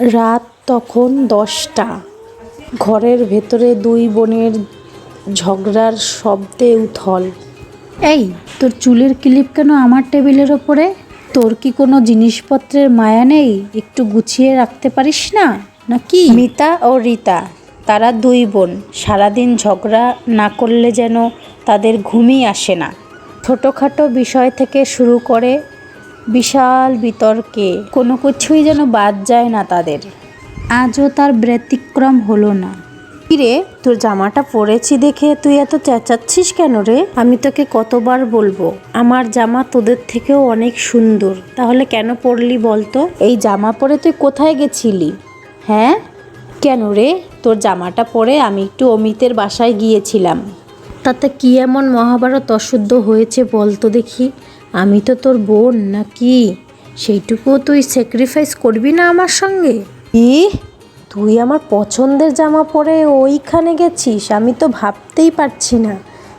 রাত তখন দশটা। ঘরের ভেতরে দুই বোনের ঝগড়ার শব্দে উথল। এই তোর চুলের ক্লিপ কেন আমার টেবিলের ওপরে? তোর কি কোনো জিনিসপত্রের মায়া নেই? একটু গুছিয়ে রাখতে পারিস না? নাকি? মিতা ও রীতা তারা দুই বোন সারাদিন ঝগড়া না করলে যেন তাদের ঘুমই আসে না। ছোটোখাটো বিষয় থেকে শুরু করে বিশাল বিতর্কে কোনো কিছুই যেন বাদ যায় না তাদের। আজও তার ব্যতিক্রম হলো না। কিরে, তোর জামাটা পরেছি দেখে তুই এত চেঁচাচ্ছিস কেন রে? আমি তোকে কতবার বলব, আমার জামা তোদের থেকেও অনেক সুন্দর, তাহলে কেন পরলি বলতো? এই জামা পরে তুই কোথায় গেছিলি? হ্যাঁ? কেন রে, তোর জামাটা পরে আমি একটু অমিতের বাসায় গিয়েছিলাম। তাতে কি এমন মহাভারত অশুদ্ধ হয়েছে বলতো দেখি? আমি তো তোর বোন না কি সেইটুকুও তুই স্যাক্রিফাইস করবি না আমার সঙ্গে? ই তুই আমার পছন্দের জামা পরে ওইখানে গেছিস? আমি তো ভাবতেই পারছি না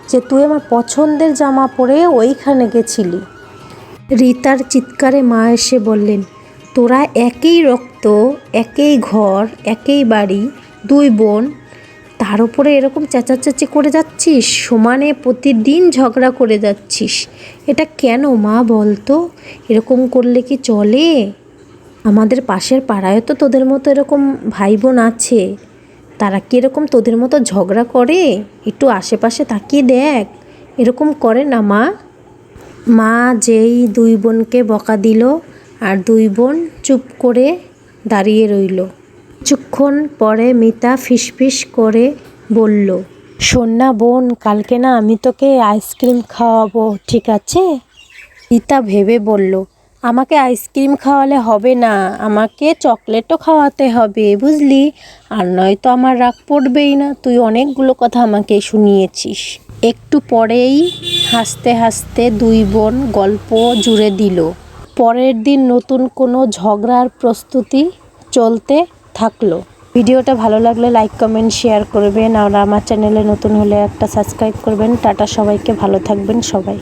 যে তুই আমার পছন্দের জামা পরে ওইখানে গেছিলি। রিতার চিৎকারে মা এসে বললেন তোরা একই রক্ত একই ঘর একই বাড়ি দুই বোন তার উপরে এরকম চেঁচাচেঁচি করে যাচ্ছিস? সমানে প্রতিদিন ঝগড়া করে যাচ্ছিস। এটা কেন মা বলতো? এরকম করলে কি চলে? আমাদের পাশের পাড়ায় তো তোদের মতো এরকম ভাই বোন আছে। তারা কি এরকম তোদের মতো ঝগড়া করে? একটু আশেপাশে তাকিয়ে দেখ। এরকম করে না মা। মা যেই দুই বোনকে বকা দিল আর দুই বোন চুপ করে দাঁড়িয়ে রইল। কিছুক্ষণ পরে মিতা ফিসফিস করে বলল শোন না বোন, কালকে না আমি তোকে আইসক্রিম খাওয়াবো, ঠিক আছে? রিতা ভেবে বলল, আমাকে আইসক্রিম খাওয়ালে হবে না, আমাকে চকলেটও খাওয়াতে হবে, বুঝলি? আর নয়তো আমার রাগ পড়বেই না, তুই অনেকগুলো কথা আমাকে শুনিয়েছিস। একটু পরেই হাসতে হাসতে দুই বোন গল্প জুড়ে দিল। পরের দিন নতুন কোনো ঝগড়ার প্রস্তুতি চলতে থাকল। ভিডিওটা ভালো লাগলে লাইক কমেন্ট শেয়ার করবেন। আর আমার চ্যানেলে নতুন হলে একটা সাবস্ক্রাইব করবেন। টাটা সবাইকে, ভালো থাকবেন সবাই।